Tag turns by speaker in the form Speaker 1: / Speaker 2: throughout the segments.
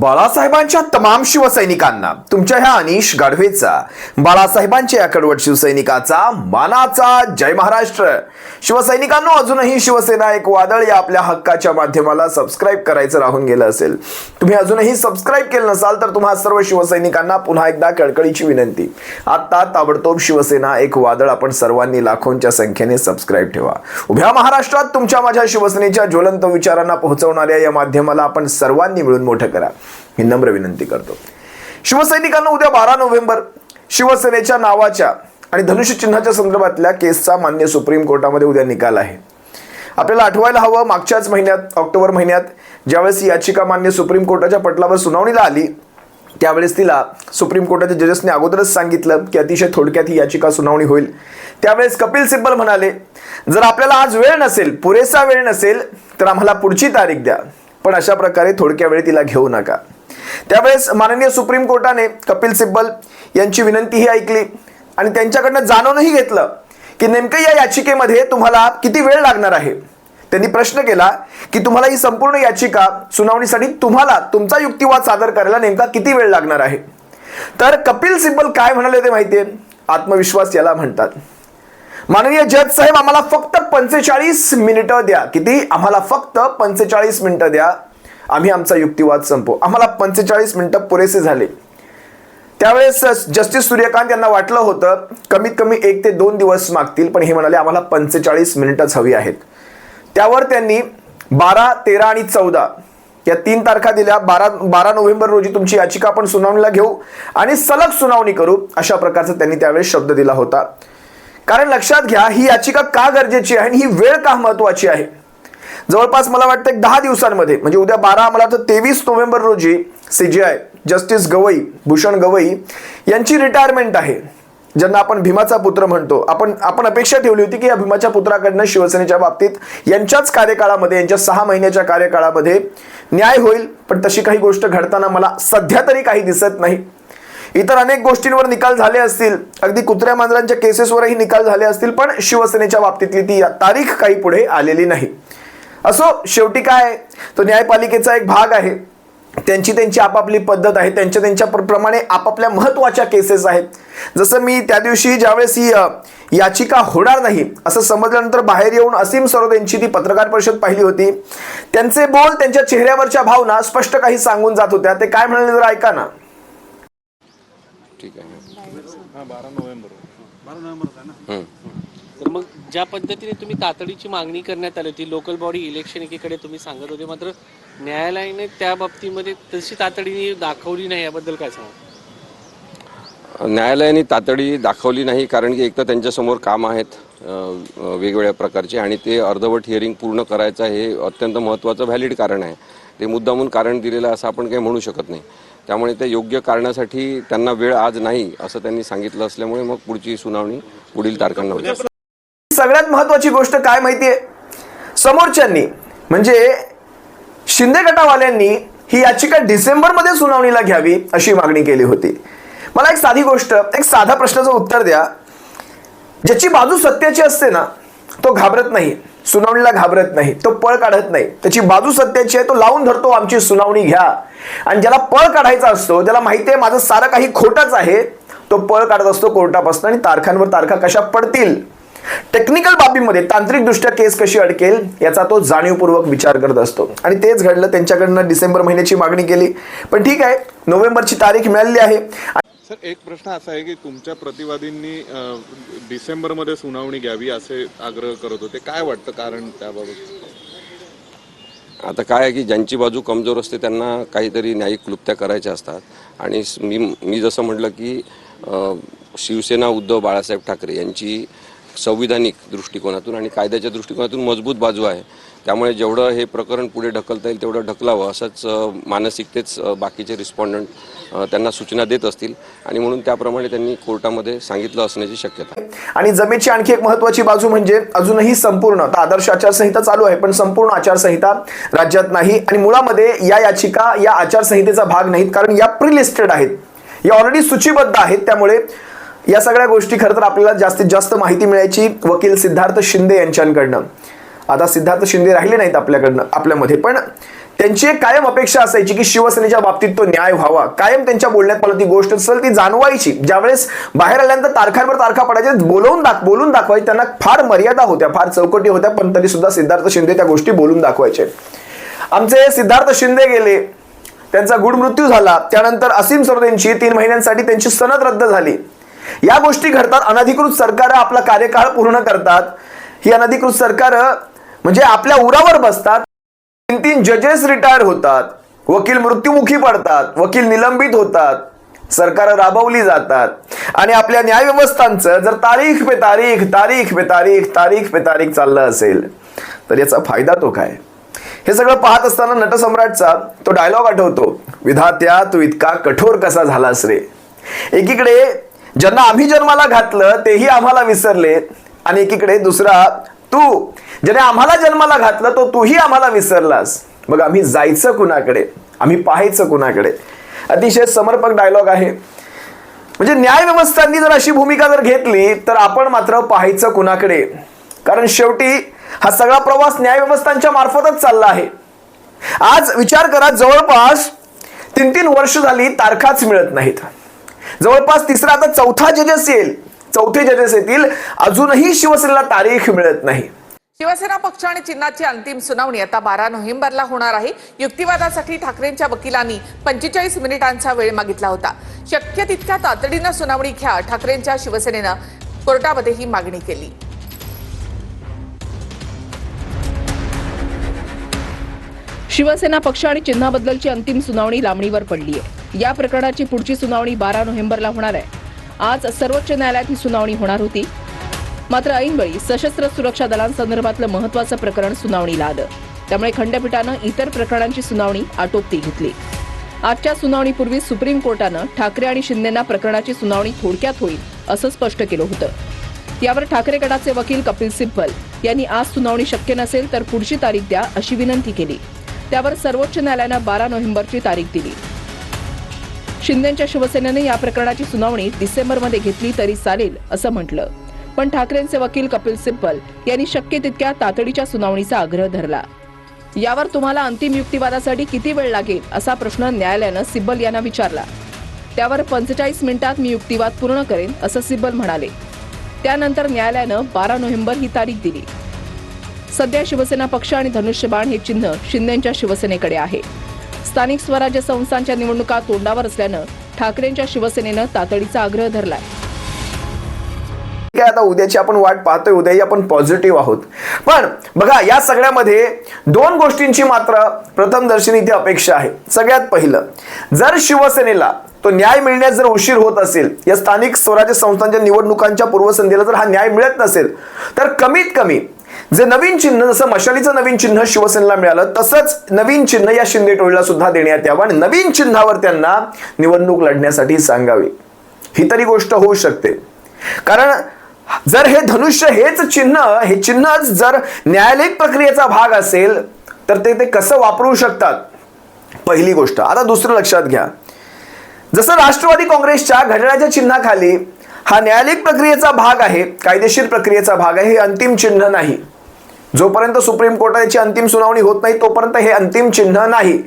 Speaker 1: बाळासाहेबांच्या तमाम शिवसैनिकांना तुमच्या ह्या अनिश गाढवेचा बाळासाहेबांच्या या कडवट शिवसैनिकाचा मानाचा जय महाराष्ट्र. शिवसैनिकांनो अजूनही शिवसेना एक वादळ या आपल्या हक्काच्या माध्यमाला सबस्क्राईब करायचं राहून गेलं असेल. तुम्ही अजूनही सबस्क्राईब केलं नसाल तर तुम्हा सर्व शिवसैनिकांना पुन्हा एकदा कळकळीची विनंती. आत्ता ताबडतोब शिवसेना एक वादळ आपण सर्वांनी लाखोंच्या संख्येने सबस्क्राईब ठेवा. उभ्या महाराष्ट्रात तुमच्या माझ्या शिवसेनेच्या ज्वलंत विचारांना पोहोचवणाऱ्या या माध्यमाला आपण सर्वांनी मिळून मोठं करा. ही नम्र विनंती करतो. शिवसैनिकांना उद्या बारा नोव्हेंबर शिवसेनेच्या नावाच्या आणि धनुष्य चिन्हाच्या संदर्भातल्या केसचा मान्य सुप्रीम कोर्टामध्ये उद्या निकाल आहे. आपल्याला आठवायला हवं मागच्याच महिन्यात ऑक्टोबर महिन्यात ज्यावेळेस ही याचिका मान्य सुप्रीम कोर्टाच्या पटलावर सुनावणीला आली त्यावेळेस तिला सुप्रीम कोर्टाच्या जजेसने अगोदरच सांगितलं की अतिशय थोडक्यात ही याचिका सुनावणी होईल. त्यावेळेस कपिल सिब्बल म्हणाले जर आपल्याला आज वेळ नसेल पुरेसा वेळ नसेल तर आम्हाला पुढची तारीख द्या. पण अशा प्रकारे थोडक्या वेळ तिला घेऊ नका. त्यावेळेस माननीय सुप्रीम कोर्टाने कपिल सिब्बल यांची विनंतीही ऐकली आणि त्यांच्याकडनं जाणूनही घेतलं की नेमकं या याचिकेमध्ये तुम्हाला किती वेळ लागणार आहे? त्यांनी प्रश्न केला की तुम्हाला ही संपूर्ण याचिका सुनावणीसाठी तुम्हाला तुमचा युक्तिवाद सादर करायला नेमका किती वेळ लागणार आहे? तर कपिल सिब्बल काय म्हणाले ते माहितीये? आत्मविश्वास याला म्हणतात. माननीय जज साहेब आम्हाला फक्त पंचेचाळीस मिनिटं द्या. किती? आम्हाला फक्त पंचेचाळीस मिनिटं द्या. आम्ही आमचा युक्तिवाद संपू आम्हाला पंचेचाळीस मिनिटं पुरेसे झाले. त्यावेळेस जस्टिस सूर्यकांत यांना वाटलं होतं कमीत कमी एक ते दोन दिवस मागतील पण हे म्हणाले आम्हाला पंचेचाळीस मिनिटच हवी आहेत. त्यावर त्यांनी बारा तेरा आणि चौदा या तीन तारखा दिल्या. बारा बारा नोव्हेंबर रोजी तुमची याचिका आपण सुनावणीला घेऊ आणि सलग सुनावणी करू अशा प्रकारचा त्यांनी त्यावेळेस शब्द दिला होता. कारण लक्षात घ्या ही याचिका का गरजेची आहे आणि ही वेळ का महत्वाची आहे? जवळपास मला वाटतं एक दहा दिवसांमध्ये म्हणजे उद्या बारा मला तर तेवीस नोव्हेंबर रोजी सीजीआय जस्टिस गवई भूषण गवई यांची रिटायरमेंट आहे. ज्यांना आपण भीमाचा पुत्र म्हणतो. आपण आपण अपेक्षा ठेवली होती की या भीमाच्या पुत्राकडनं शिवसेनेच्या बाबतीत यांच्याच कार्यकाळामध्ये यांच्या सहा महिन्याच्या कार्यकाळामध्ये न्याय होईल. पण तशी काही गोष्ट घडताना मला सध्या तरी काही दिसत नाही. इतर अनेक गोष्टींवर निकाल झाले असतील. अगदी कुत्र्या मांजरांच्या केसेसवरही निकाल झाले असतील पण शिवसेनेच्या बाबतीतली ती तारीख काही पुढे आलेली नाही. असो शेवटी काय तो न्यायपालिकेचा एक भाग आहे. त्यांची त्यांची आपापली पद्धत आहे. त्यांच्या त्यांच्या प्र- प्रमाणे आपापल्या महत्त्वाच्या केसेस आहेत. जसं मी त्या दिवशी ज्यावेळेस ही याचिका होणार नाही असं समजल्यानंतर बाहेर येऊन असीम सरोद यांची ती पत्रकार परिषद पाहिली होती. त्यांचे बोल त्यांच्या चेहऱ्यावरच्या भावना स्पष्ट काही सांगून जात होत्या. ते काय म्हणाले जरा ऐका ना.
Speaker 2: ठीक आहे.
Speaker 3: बारा नोव्हेंबर.
Speaker 4: तर मग ज्या पद्धतीने तुम्ही तातडीची मागणी करण्यात आली होती लोकल बॉडी इलेक्शन एकीकडे तुम्ही सांगत होते मात्र न्यायालयाने त्या बाबतीमध्ये तशी तातडीने दाखवली नाही याबद्दल काय सांगा
Speaker 2: न्यायालयाने तातडी दाखवली नाही कारण की एक तर त्यांच्यासमोर काम आहेत वेगवेगळ्या प्रकारचे आणि ते अर्धवट हिअरिंग पूर्ण करायचं हे अत्यंत महत्त्वाचं व्हॅलिड कारण आहे. ते मुद्दामून कारण दिलेलं असं आपण काही म्हणू शकत नाही. त्यामुळे त्या योग्य कारणासाठी त्यांना वेळ आज नाही असं त्यांनी सांगितलं असल्यामुळे मग पुढची सुनावणी पुढील तारखांना होईल.
Speaker 1: सगळ्यात महत्वाची गोष्ट काय माहितीये? समोरच्यांनी म्हणजे शिंदे गटावाल्यांनी ही याचिका डिसेंबरमध्ये सुनावणीला घ्यावी अशी मागणी केली होती. मला एक साधी गोष्ट एक साधा प्रश्नाचं उत्तर द्या. ज्याची बाजू सत्याची असते ना तो घाबरत नाही. सुनावणीला घाबरत नाही. तो पळ काढत नाही. त्याची बाजू सत्याची आहे तो लावून धरतो आमची सुनावणी घ्या. आणि ज्याला पळ काढायचा असतो ज्याला माहिती आहे माझं सारं काही खोटंच आहे तो पळ काढत असतो कोर्टापासून आणि तारखांवर तारखा कशा पडतील? टेक्निकल बाबीमध्ये तांत्रिकदृष्ट्या केस कशी अडकेल याचा तो जाणीवपूर्वक विचार करत असतो. आणि तेच घडलं त्यांच्याकडनं डिसेंबर महिन्याची मागणी केली. पण ठीक आहे नोव्हेंबरची तारीख मिळालेली आहे.
Speaker 3: सर एक प्रश्न असा आहे की तुमच्या प्रतिवादींनी डिसेंबरमध्ये सुनावणी घ्यावी असे आग्रह करत होते. काय वाटतं कारण त्याबाबत?
Speaker 2: आता काय आहे की ज्यांची बाजू कमजोर असते त्यांना काहीतरी न्यायिक क्लुप्त्या करायच्या असतात. आणि मी मी जसं म्हटलं की शिवसेना उद्धव बाळासाहेब ठाकरे यांची संविधानिक दृष्टिकोनातून आणि कायद्याच्या दृष्टिकोनातून मजबूत बाजू आहे. त्यामुळे जेवढं हे प्रकरण पुढे ढकलता येईल तेवढं ढकलावं असंच मानसिकतेच बाकीचे रिस्पॉन्डंट त्यांना सूचना देत असतील. आणि म्हणून त्याप्रमाणे त्यांनी कोर्टामध्ये सांगितलं असण्याची शक्यता आहे.
Speaker 1: आणि जमेची आणखी एक महत्वाची बाजू म्हणजे अजूनही संपूर्ण आता आदर्श आचारसंहिता चालू आहे पण संपूर्ण आचारसंहिता राज्यात नाही. आणि मुळामध्ये या याचिका या आचारसंहितेचा भाग नाहीत कारण या प्रिलिस्टेड आहेत. या ऑलरेडी सूचीबद्ध आहेत त्यामुळे या सगळ्या गोष्टी खरं तर आपल्याला जास्तीत जास्त माहिती मिळायची वकील सिद्धार्थ शिंदे यांच्याकडनं. आता सिद्धार्थ शिंदे राहिले नाहीत आपल्याकडनं आपल्यामध्ये पण त्यांची एक कायम अपेक्षा असायची की शिवसेनेच्या बाबतीत तो न्याय व्हावा. कायम त्यांच्या बोलण्यात मला ती गोष्ट असेल ती जाणवायची. ज्यावेळेस बाहेर आल्यानंतर तारखांवर तारखा पडायच्या बोलवून दाख बोलून दाखवायचे. त्यांना फार मर्यादा होत्या फार चौकटी होत्या पण तरी सुद्धा सिद्धार्थ शिंदे त्या गोष्टी बोलून दाखवायचे. आमचे सिद्धार्थ शिंदे गेले. त्यांचा गुड मृत्यू झाला. त्यानंतर असीम सरोदेंची तीन महिन्यांसाठी त्यांची सनद रद्द झाली. या गोष्टी घडतात. अनधिकृत सरकार आपला कार्यकाळ पूर्ण करतात. ही अनधिकृत सरकार म्हणजे आपल्या उरावर बसतात. तीन तीन जजेस रिटायर होतात. वकील मृत्युमुखी पडतात. वकील निलंबित होतात. सरकार राबवली जातात. आणि आपल्या न्यायव्यवस्थांचं जर तारीख पे तारीख तारीख पे तारीख तारीख पे तारीख चाललं असेल तर याचा फायदा तो काय? हे सगळं पाहत असताना नटसम्राटचा तो डायलॉग आठवतो. विधात्या तू इतका कठोर कसा झालास रे? एकीकडे ज्यांना आम्ही जन्माला घातलं तेही आम्हाला विसरले. आणि एकीकडे दुसरा तू ज्याने आम्हाला जन्माला घातलं तो तूही आम्हाला विसरलास. मग आम्ही जायचं कुणाकडे? आम्ही पाहायचं कुणाकडे? अतिशय समर्पक डायलॉग आहे. म्हणजे न्याय व्यवस्थांनी जर अशी भूमिका जर घेतली तर आपण मात्र पाहायचं कुणाकडे? कारण शेवटी हा सगळा प्रवास न्याय व्यवस्थांच्या मार्फतच चालला आहे. आज विचार करा जवळपास तीन तीन वर्ष झाली तारखाच मिळत नाहीत. जवळपास तिसरा आता चौथा जजेस येईल. चौथे जजेस येतील. अजूनही शिवसेनेला तारीख मिळत नाही.
Speaker 5: शिवसेना पक्ष आणि चिन्हाची अंतिम सुनावणी आता बारा नोव्हेंबरला होणार आहे. युक्तिवादासाठी ठाकरेंच्या वकिलांनी पंचेचाळीस मिनिटांचा वेळ मागितला होता. शक्य तितक्या तातडीनं सुनावणी घ्या ठाकरेंच्या शिवसेनेनं कोर्टामध्ये ही मागणी केली.
Speaker 6: शिवसेना पक्ष आणि चिन्हाबद्दलची अंतिम सुनावणी लांबणीवर पडली आहे या प्रकरणाची पुढची सुनावणी बारा नोव्हेंबरला होणार आहे. आज सर्वोच्च न्यायालयात ही सुनावणी होणार होती. मात्र ऐनवेळी सशस्त्र सुरक्षा दलांसंदर्भातलं महत्वाचं प्रकरण सुनावणीला आलं त्यामुळे खंडपीठानं इतर प्रकरणांची सुनावणी आटोपती घेतली. आजच्या सुनावणीपूर्वी सुप्रीम कोर्टानं ठाकरे आणि शिंदेना प्रकरणाची सुनावणी थोडक्यात होईल असं स्पष्ट केलं होतं. यावर ठाकरे गटाचे वकील कपिल सिब्बल यांनी आज सुनावणी शक्य नसेल तर पुढची तारीख द्या अशी विनंती केली. त्यावर सर्वोच्च न्यायालयानं बारा नोव्हेंबरची तारीख दिली. शिंदेच्या शिवसेनेने या प्रकरणाची सुनावणी डिसेंबरमध्ये घेतली तरी चालेल असं म्हटलं. पण ठाकरेंचे वकील कपिल सिब्बल यांनी शक्य तितक्या तातडीच्या सुनावणीचा आग्रह धरला. यावर तुम्हाला अंतिम युक्तिवादासाठी किती वेळ लागेल असा प्रश्न न्यायालयानं सिब्बल यांना विचारला. त्यावर पंचेचाळीस मिनिटात मी युक्तिवाद पूर्ण करेन असं सिब्बल म्हणाले. त्यानंतर न्यायालयानं बारा नोव्हेंबर ही तारीख दिली. सध्या शिवसेना पक्ष आणि धनुष्यबाण हे चिन्ह शिंदेच्या शिवसेनेकडे आहे. स्थानिक स्वराज्य संस्थांच्या निवडणुका तोंडावर असल्यानं ठाकरेंच्या शिवसेनेनं तातडीचा आग्रह धरलाय.
Speaker 1: ठीक आहे आता उद्याची आपण वाट पाहतोय उद्याही आपण पॉझिटिव्ह आहोत. पण बघा या सगळ्यामध्ये दोन गोष्टींची मात्र प्रथम दर्शनी इथे अपेक्षा आहे. सगळ्यात पहिलं जर शिवसेनेला तो न्याय मिळण्यास जर उशीर होत असेल या स्थानिक स्वराज्य संस्थांच्या निवडणुकांच्या पूर्वसंध्येला जर हा न्याय मिळत नसेल तर कमीत कमी जे नवीन चिन्ह जसं मशालीचं नवीन चिन्ह शिवसेनेला मिळालं तसंच नवीन चिन्ह या शिंदे टोळीला सुद्धा देण्यात यावं आणि नवीन चिन्हावर त्यांना निवडणूक लढण्यासाठी सांगावी. ही तरी गोष्ट होऊ शकते. कारण जर हे धनुष्य हेच चिन्ह हे चिन्हच जर न्यायालयिक प्रक्रियेचा भाग असेल तर ते ते कसं वापरू शकतात? पहिली गोष्ट. आता दुसरं लक्षात घ्या. जसं राष्ट्रवादी काँग्रेसच्या घड्याळाच्या चिन्हाखाली हा न्यायालयीन प्रक्रियेचा भाग आहे कायदेशीर प्रक्रियेचा भाग आहे हे अंतिम चिन्ह नाही. जोपर्यंत सुप्रीम कोर्टाची अंतिम सुनावणी होत नाही तोपर्यंत हे अंतिम चिन्ह नाही.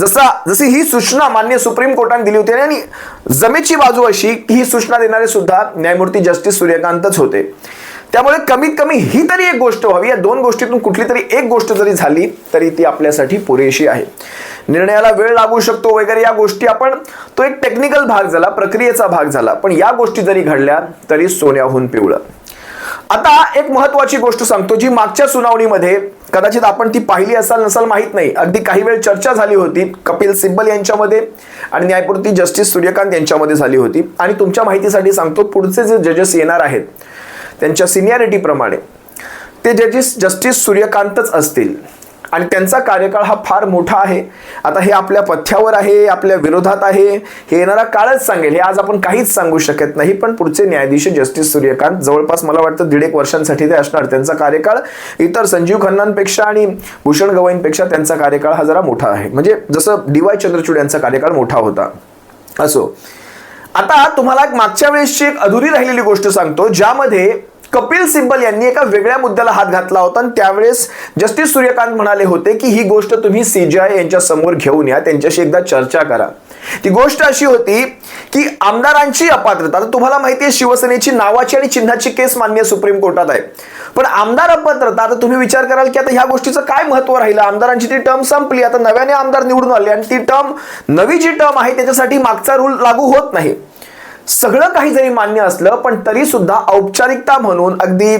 Speaker 1: जसा जशी ही सूचना मान्य सुप्रीम कोर्टाने दिली होती आणि जमेची बाजू अशी की ही सूचना देणारे सुद्धा न्यायमूर्ती जस्टिस सूर्यकांतच होते. त्यामुळे कमीत कमी ही तरी एक गोष्ट व्हावी. या दोन गोष्टीतून कुठली तरी एक गोष्ट जरी झाली तरी ती आपल्यासाठी पुरेशी आहे. निर्णयाला वेळ लागू शकतो वगैरे या गोष्टी आपण तो एक टेक्निकल भाग झाला प्रक्रियेचा भाग झाला. पण या गोष्टी जरी घडल्या तरी सोन्याहून पिवळं. आता एक महत्वाची गोष्ट सांगतो जी मागच्या सुनावणीमध्ये कदाचित आपण ती पाहिली असाल नसाल माहीत नाही. अगदी काही वेळ चर्चा झाली होती कपिल सिब्बल यांच्यामध्ये आणि न्यायपूर्ती जस्टिस सूर्यकांत यांच्यामध्ये झाली होती. आणि तुमच्या माहितीसाठी सांगतो पुढचे जे जजेस येणार आहेत त्यांच्या सिनियरिटीप्रमाणे. ते जजेस जस्टिस सूर्यकांतच असतील. आणि त्यांचा कार्यकाळ हा फार मोठा आहे. आता हे आपल्या पथ्यावर आहे आपल्या विरोधात आहे हे येणारा काळच सांगेल. हे आज आपण काहीच सांगू शकत नाही पण पुढचे न्यायाधीश जस्टिस सूर्यकांत जवळपास मला वाटतं दीड एक वर्षांसाठी ते असणार. त्यांचा कार्यकाळ इतर संजीव खन्नांपेक्षा आणि भूषण गवईंपेक्षा त्यांचा कार्यकाळ हा जरा मोठा आहे. म्हणजे जसं डी वाय चंद्रचूड यांचा कार्यकाळ मोठा होता. असो. आता तुम्हाला एक मागच्या वेळेसची एक अधुरी राहिलेली गोष्ट सांगतो ज्यामध्ये कपिल सिब्बल यांनी एका वेगळ्या मुद्द्याला हात घातला होता आणि त्यावेळेस जस्टिस सूर्यकांत म्हणाले होते की ही गोष्ट तुम्ही सीजीआय यांच्या समोर घेऊन या त्यांच्याशी एकदा चर्चा करा. ती गोष्ट अशी होती की आमदारांची अपात्रता तुम्हाला माहिती आहे शिवसेनेची नावाची आणि चिन्हाची केस मान्य सुप्रीम कोर्टात आहे. पण आमदार अपात्रता आता तुम्ही विचार कराल की आता ह्या गोष्टीचं काय महत्त्व राहिलं? आमदारांची ती टर्म संपली आता नव्याने आमदार निवडून आले आणि ती टर्म नवी जी टर्म आहे त्याच्यासाठी मागचा रूल लागू होत नाही. सगळं काही जरी मान्य असलं पण तरी सुद्धा औपचारिकता म्हणून अगदी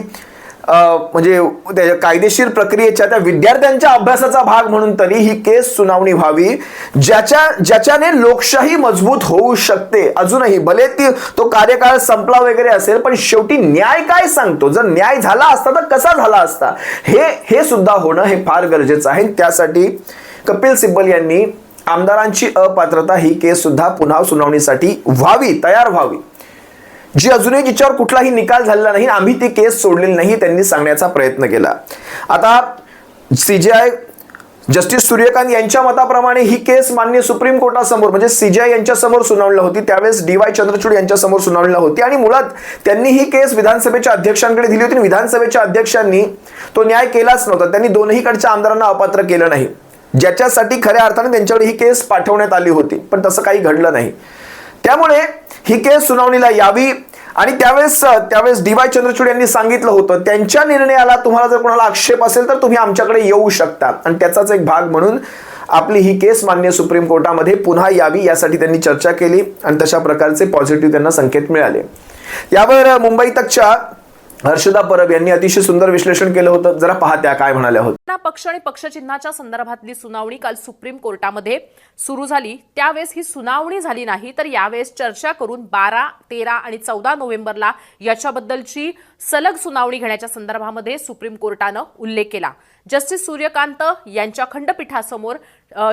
Speaker 1: अं, म्हणजे त्या कायदेशीर प्रक्रियेच्या त्या विद्यार्थ्यांच्या अभ्यासाचा भाग म्हणून तरी ही केस सुनावणी व्हावी ज्याच्या ज्याच्याने लोकशाही मजबूत होऊ शकते. अजूनही भले ती तो कार्यकाळ संपला वगैरे असेल पण शेवटी न्याय काय सांगतो? जर न्याय झाला असता तर कसा झाला असता? हे हे सुद्धा होणं हे फार गरजेचं आहे. त्यासाठी कपिल सिब्बल यांनी आमदारांची अपात्रता ही केस सुद्धा पुन्हा सुनावणीसाठी व्हावी तयार व्हावी. जी अजूनही जिच्यावर कुठलाही निकाल झालेला नाही आम्ही ती केस सोडलेली नाही त्यांनी सांगण्याचा प्रयत्न केला. आता सीजीआय जस्टिस सूर्यकांत यांच्या मताप्रमाणे ही केस मान्य सुप्रीम कोर्टासमोर म्हणजे सीजीआय यांच्या समोर सुनावणीला होती त्यावेळेस डी वाय चंद्रचूड यांच्या समोर होती आणि मुळात त्यांनी ही केस विधानसभेच्या अध्यक्षांकडे दिली होती आणि विधानसभेच्या अध्यक्षांनी तो न्याय केलाच नव्हता. त्यांनी दोन्हीकडच्या आमदारांना अपात्र केलं नाही. ज्याच्यासाठी खऱ्या अर्थाने त्यांच्याकडे ही केस पाठवण्यात आली होती. पण तसं काही घडलं नाही. त्यामुळे ही केस सुनावणीला यावी आणि त्यावेळेस त्यावेळेस डी वाय चंद्रचूड यांनी सांगितलं होतं त्यांच्या निर्णयाला तुम्हाला जर कोणाला आक्षेप असेल तर तुम्ही आमच्याकडे येऊ शकता. आणि त्याचाच एक भाग म्हणून आपली ही केस मान्य सुप्रीम कोर्टामध्ये पुन्हा यावी यासाठी त्यांनी चर्चा केली आणि तशा प्रकारचे पॉझिटिव्ह त्यांना संकेत मिळाले. यावर मुंबई तकच्या हर्षदा परब यांनी अतिशय सुंदर विश्लेषण केलं होतं. जरा पाहत्या काय म्हणाल्या होत्या.
Speaker 7: शिवसेना पक्ष आणि पक्षचिन्हाच्या संदर्भातली सुनावणी काल सुप्रीम कोर्टामध्ये सुरू झाली. त्यावेळेस ही सुनावणी झाली नाही तर यावेळेस चर्चा करून बारा तेरा आणि चौदा नोव्हेंबरला याच्याबद्दलची सलग सुनावणी घेण्याच्या संदर्भामध्ये सुप्रीम कोर्टानं उल्लेख केला. जस्टिस सूर्यकांत यांच्या खंडपीठासमोर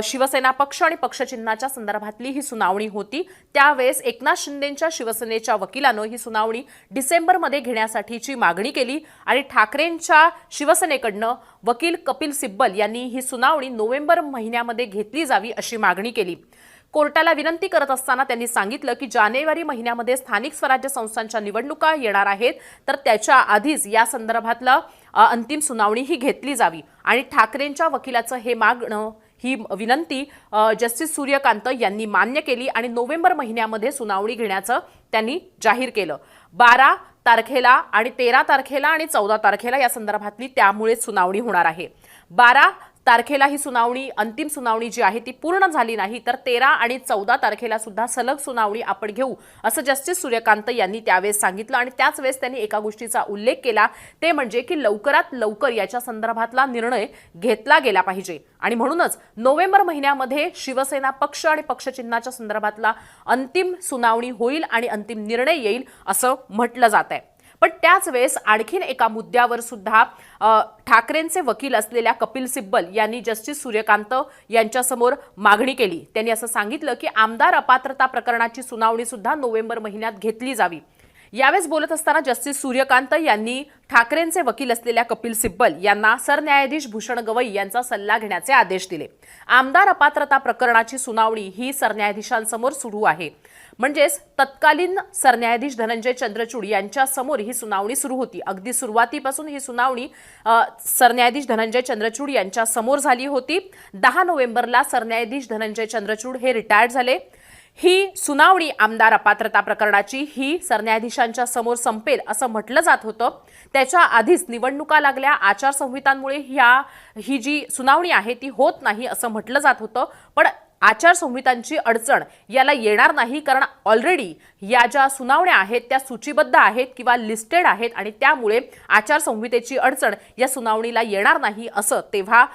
Speaker 7: शिवसेना पक्ष आणि पक्षचिन्हाच्या संदर्भातली ही सुनावणी होती. त्यावेळेस एकनाथ शिंदेच्या शिवसेनेच्या वकिलानं ही सुनावणी डिसेंबरमध्ये घेण्यासाठीची मागणी केली आणि ठाकरेंच्या शिवसेनेकडनं वकील कपिल सिब्बल यांनी ही सुनावणी नोव्हेंबर महिन्यामध्ये घेतली जावी अशी मागणी केली. कोर्टाला विनंती करत असताना त्यांनी सांगितलं की जानेवारी महिन्यामध्ये स्थानिक स्वराज्य संस्थांच्या निवडणुका येणार आहेत तर त्याच्या आधीच या संदर्भातलं अंतिम सुनावणी ही घेतली जावी. आणि ठाकरेंच्या वकिलाचं हे मागणं ही विनंती जस्टिस सूर्यकांत यांनी मान्य केली आणि नोव्हेंबर महिन्यामध्ये सुनावणी घेण्याचं त्यांनी जाहीर केलं. बारा तारखेला आणि तेरा तारखेला आणि चौदा तारखेला या संदर्भातली त्यामुळे सुनावणी होणार आहे. बारा तारखेला ही सुनावणी अंतिम सुनावणी जी आहे ती पूर्ण झाली नाही तर तेरा आणि चौदा तारखेला सुद्धा सलग सुनावणी आपण घेऊ असं जस्टिस सूर्यकांत यांनी त्यावेळेस सांगितलं आणि त्याच वेळेस त्यांनी एका गोष्टीचा उल्लेख केला ते म्हणजे की लवकरात लवकर याच्या संदर्भातला निर्णय घेतला गेला पाहिजे. आणि म्हणूनच नोव्हेंबर महिन्यामध्ये शिवसेना पक्ष आणि पक्षचिन्हाच्या संदर्भातला अंतिम सुनावणी होईल आणि अंतिम निर्णय येईल असं म्हटलं जात आहे पण त्याच वेळेस आणखीन एका मुद्द्यावर सुद्धा ठाकरेंचे वकील असलेल्या कपिल सिब्बल यांनी जस्टिस सूर्यकांत यांच्यासमोर मागणी केली. त्यांनी असं सांगितलं की आमदार अपात्रता प्रकरणाची सुनावणी सुद्धा नोव्हेंबर महिन्यात घेतली जावी. यावेळेस बोलत असताना जस्टिस सूर्यकांत यांनी ठाकरेंचे वकील असलेल्या कपिल सिब्बल यांना सरन्यायाधीश भूषण गवई यांचा सल्ला घेण्याचे आदेश दिले. आमदार अपात्रता प्रकरणाची सुनावणी ही सरन्यायाधीशांसमोर सुरू आहे. म्हणजेच तत्कालीन सरन्यायाधीश धनंजय चंद्रचूड यांच्यासमोर ही सुनावणी सुरू होती. अगदी सुरुवातीपासून ही सुनावणी सरन्यायाधीश धनंजय चंद्रचूड यांच्यासमोर झाली होती. दहा नोव्हेंबरला सरन्यायाधीश धनंजय चंद्रचूड हे रिटायर्ड झाले. ही सुनावणी आमदार अपात्रता प्रकरणाची ही सरन्यायाधीशांच्या समोर संपेल असं म्हटलं जात होतं. त्याच्या आधीच निवडणुका लागल्या. आचारसंहितांमुळे ह्या ही जी सुनावणी आहे ती होत नाही असं म्हटलं जात होतं. पण आचारसंहितांची अडचण याला येणार नाही कारण ऑलरेडी या ज्या सुनावण्या आहेत त्या सूचीबद्ध आहेत किंवा लिस्टेड आहेत आणि त्यामुळे आचारसंहितेची अडचण या सुनावणीला येणार नाही असं तेव्हा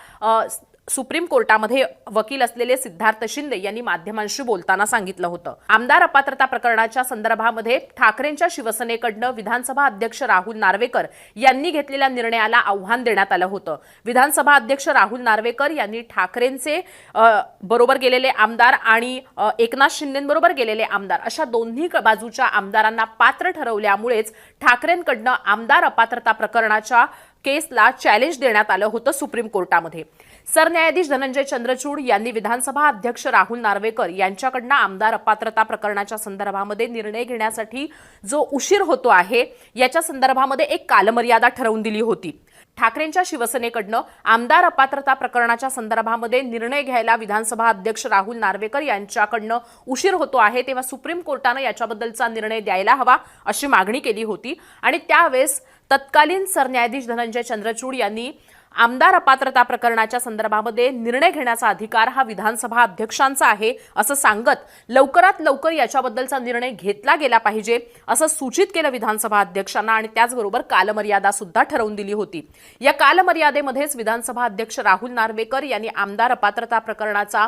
Speaker 7: सुप्रीम कोर्टामध्ये वकील असलेले सिद्धार्थ शिंदे यांनी माध्यमांशी बोलताना सांगितलं होतं. आमदार अपात्रता प्रकरणाच्या संदर्भामध्ये ठाकरेंच्या शिवसेनेकडनं विधानसभा अध्यक्ष राहुल नार्वेकर यांनी घेतलेल्या निर्णयाला आव्हान देण्यात आलं होतं. विधानसभा अध्यक्ष राहुल नार्वेकर यांनी ठाकरेंचे बरोबर गेलेले आमदार आणि एकनाथ शिंदेबरोबर गेलेले आमदार अशा दोन्ही बाजूच्या आमदारांना पात्र ठरवल्यामुळेच ठाकरेंकडनं आमदार अपात्रता प्रकरणाच्या केसला चॅलेंज देण्यात आलं होतं सुप्रीम कोर्टामध्ये. सरन्यायाधीश धनंजय चंद्रचूड यांनी विधानसभा अध्यक्ष राहुल नार्वेकर यांच्याकडनं आमदार अपात्रता प्रकरणाच्या संदर्भामध्ये निर्णय घेण्यासाठी जो उशीर होतो आहे याच्या संदर्भामध्ये एक कालमर्यादा ठरवून दिली होती. ठाकरेंच्या शिवसेनेकडनं आमदार अपात्रता प्रकरणाच्या संदर्भामध्ये निर्णय घ्यायला विधानसभा अध्यक्ष राहुल नार्वेकर यांच्याकडनं उशीर होतो आहे तेव्हा सुप्रीम कोर्टानं याच्याबद्दलचा निर्णय द्यायला हवा अशी मागणी केली होती. आणि त्यावेळेस तत्कालीन सरन्यायाधीश धनंजय चंद्रचूड यांनी आमदार अपात्रता प्रकरणाच्या संदर्भामध्ये निर्णय घेण्याचा अधिकार हा विधानसभा अध्यक्षांचा आहे असं सांगत लवकरात लवकर याच्याबद्दलचा निर्णय घेतला गेला पाहिजे असं सूचित केलं विधानसभा अध्यक्षांना आणि त्याचबरोबर कालमर्यादा सुद्धा ठरवून दिली होती. या कालमर्यादेमध्येच विधानसभा अध्यक्ष राहुल नार्वेकर यांनी आमदार अपात्रता प्रकरणाचा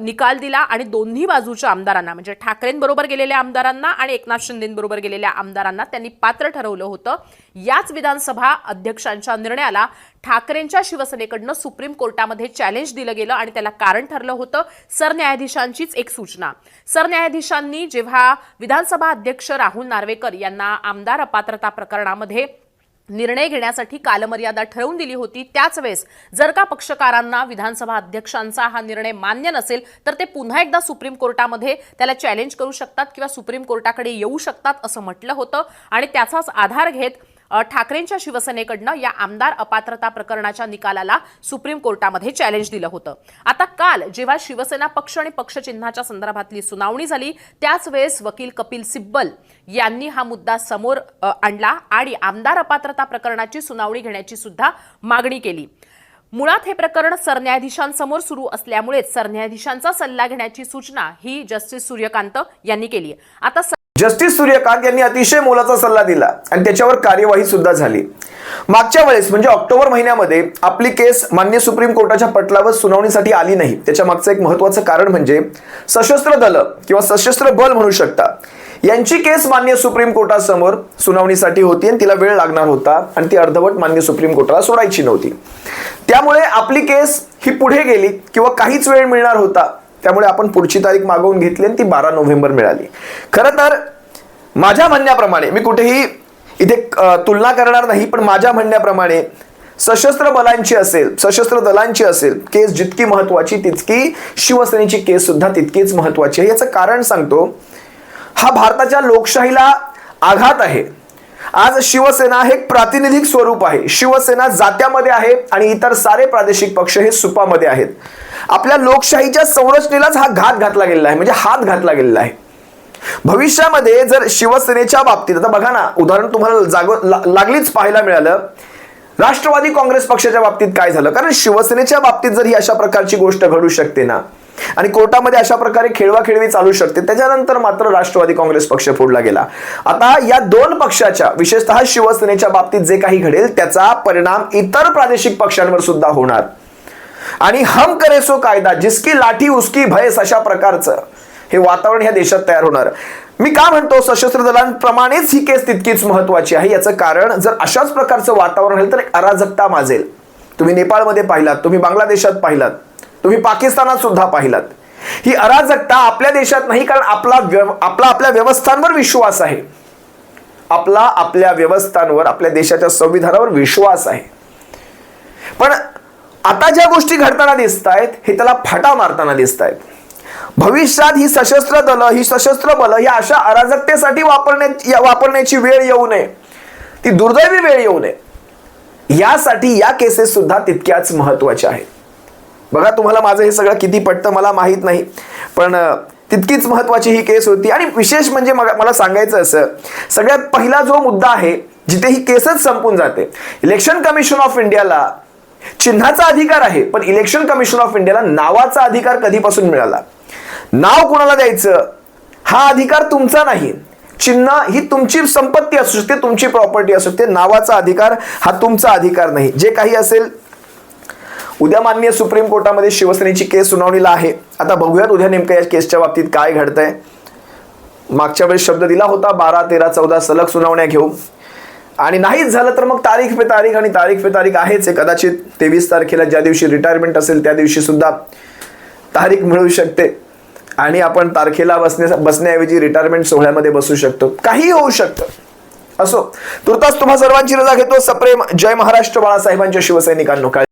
Speaker 7: निकाल दिला आणि दोन्ही बाजूच्या आमदारांना म्हणजे ठाकरेंबरोबर गेलेल्या आमदारांना आणि एकनाथ शिंदेबरोबर गेलेल्या आमदारांना त्यांनी पात्र ठरवलं होतं. याच विधानसभा अध्यक्षांच्या निर्णयाला ठाकरेंच्या शिवसेनेकडनं सुप्रीम कोर्टामध्ये चॅलेंज दिलं गेलं आणि त्याला कारण ठरलं होतं. सरन्यायाधीशांचीच एक सूचना. सरन्यायाधीशांनी जेव्हा विधानसभा अध्यक्ष राहुल नार्वेकर यांना आमदार अपात्रता प्रकरणामध्ये निर्णय घेण्यासाठी कालमर्यादा ठरवून दिली होती त्याच वेळेस जर का पक्षकारांना विधानसभा अध्यक्षांचा हा निर्णय मान्य नसेल तर ते पुन्हा एकदा सुप्रीम कोर्टामध्ये त्याला चॅलेंज करू शकतात किंवा सुप्रीम कोर्टाकडे येऊ शकतात असं म्हटलं होतं. आणि त्याचाच आधार घेत ठाकरेंच्या शिवसेनेकडनं या आमदार अपात्रता प्रकरणाच्या निकालाला सुप्रीम कोर्टामध्ये चॅलेंज दिलं होतं. आता काल जेव्हा शिवसेना पक्ष आणि पक्षचिन्हाच्या संदर्भातली सुनावणी झाली त्याच वेळेस वकील कपिल सिब्बल यांनी हा मुद्दा समोर आणला आणि आमदार अपात्रता प्रकरणाची सुनावणी घेण्याची सुद्धा मागणी केली. मुळात हे प्रकरण सरन्यायाधीशांसमोर सुरू असल्यामुळेच सरन्यायाधीशांचा सल्ला घेण्याची सूचना ही जस्टिस सूर्यकांत यांनी केली आता
Speaker 1: जस्टिस सूर्यकांत यांनी अतिशय मोलाचा सल्ला दिला आणि त्याच्यावर कार्यवाही सुद्धा झाली. मागच्या वेळेस म्हणजे ऑक्टोबर महिन्यामध्ये आपली केस मान्य सुप्रीम कोर्टाच्या पटलावर सुनावणीसाठी आली नाही. त्याच्या मागचं एक महत्वाचं कारण म्हणजे सशस्त्र दल किंवा सशस्त्र बल म्हणू शकता यांची केस मान्य सुप्रीम कोर्टासमोर सुनावणीसाठी होती आणि तिला वेळ लागणार होता आणि ती अर्धवट मान्य सुप्रीम कोर्टाला सोडायची नव्हती. त्यामुळे आपली केस ही पुढे गेली किंवा काहीच वेळ मिळणार होता त्यामुळे आपण पुढची तारीख मागवून घेतली आणि ती बारा नोव्हेंबर मिळाली. खरं तर माझ्या म्हणण्याप्रमाणे मी कुठेही इथे तुलना करणार नाही पण माझ्या म्हणण्याप्रमाणे सशस्त्र बलांची असेल सशस्त्र दलांची असेल केस जितकी महत्वाची तितकी शिवसेनेची केस सुद्धा तितकीच महत्वाची आहे. याचं कारण सांगतो हा भारताच्या लोकशाहीला आघात आहे. आज शिवसेना हे एक प्रातिनिधिक स्वरूप आहे. शिवसेना जात्यामध्ये आहे आणि इतर सारे प्रादेशिक पक्ष हे सुपामध्ये आहेत. आपल्या लोकशाहीच्या संरचनेलाच हा घात घातला गेलेला आहे म्हणजे हात घातला गेलेला आहे. भविष्यामध्ये जर शिवसेनेच्या बाबतीत आता बघा ना उदाहरण तुम्हाला जाग ला- लागलीच पाहायला मिळालं. राष्ट्रवादी काँग्रेस पक्षाच्या बाबतीत काय झालं? कारण शिवसेनेच्या बाबतीत जर ही अशा प्रकारची गोष्ट घडू शकते ना आणि कोर्टामध्ये अशा प्रकारे खेळवाखेळवी चालू शकते त्याच्यानंतर मात्र राष्ट्रवादी काँग्रेस पक्ष फोडला गेला. आता या दोन पक्षाच्या विशेषतः शिवसेनेच्या बाबतीत जे काही घडेल त्याचा परिणाम इतर प्रादेशिक पक्षांवर सुद्धा होणार. आणि हम करेसो कायदा जिसकी लाठी उसकी भयस अशा प्रकारचं. हे वातावरण ह्या देशात तयार होणार. मी का म्हणतो सशस्त्र दलांप्रमाणेच ही केस तितकीच महत्वाची आहे. याचं कारण जर अशाच प्रकारचं वातावरण राहील तर अराजकता माजेल. तुम्ही नेपाळमध्ये पाहिलात तुम्ही बांगलादेशात पाहिलात तुम्ही पाकिस्तानात सुद्धा पाहिलात. ही अराजकता आपल्या देशात नाही कारण आपला आपला आपल्या व्यवस्थांवर विश्वास आहे. आपला आपल्या व्यवस्थांवर आपल्या देशाच्या संविधानावर विश्वास आहे. पण आता ज्या गोष्टी घडताना दिसत आहेत हे त्याला फाटा मारताना दिसत आहेत भविष्यात ही सशस्त्र दलं ही सशस्त्र बलं ही अशा अराजकतेसाठी वापरण्या या- वापरण्याची वेळ येऊ नये. ती दुर्दैवी वेळ येऊ नये. यासाठी या केसेस सुद्धा तितक्याच महत्त्वाच्या आहेत. बघा तुम्हाला माझं हे सगळं किती पटतं मला माहीत नाही पण तितकीच महत्वाची ही केस होती. आणि विशेष म्हणजे मग- मला सांगायचं असं सगळ्यात पहिला जो मुद्दा आहे जिथे ही केसच संपून जाते. इलेक्शन कमिशन ऑफ इंडियाला चिन्हाचा अधिकार आहे पण इलेक्शन कमिशन ऑफ इंडियाला नावाचा अधिकार कधीपासून मिळाला? नाव कोणाला द्यायचं? हा अधिकार तुमचा नाही. चिन्ह ही तुमची संपत्ती असू शकते तुमची प्रॉपर्टी असू शकते नावाचा अधिकार हा तुमचा अधिकार नाही. जे काही असेल उद्या माननीय सुप्रीम कोर्टामध्ये शिवसेनेची केस सुनावणीला आहे. आता बघूयात उद्या नेमकं या केसच्या बाबतीत काय घडतंय. मागच्या वेळेस शब्द दिला होता बारा तेरा चौदा सलग सुनावण्या घेऊ आणि नाहीच झालं तर मग तारीख पे तारीख आणि तारीख पे तारीख आहेच. आहे कदाचित तेवीस तारखेला ज्या दिवशी रिटायरमेंट असेल त्या दिवशी सुद्धा तारीख मिळू शकते. आणि आपण तारखेला बसण्या बसण्याऐवजी रिटायरमेंट सोहळ्यामध्ये बसू शकतो. काही होऊ शकतं. असो. तुर्तास तुम्हा सर्वांची रजा घेतो. सप्रेम. जय महाराष्ट्र बाळासाहेबांच्या शिवसैनिकांनो. काय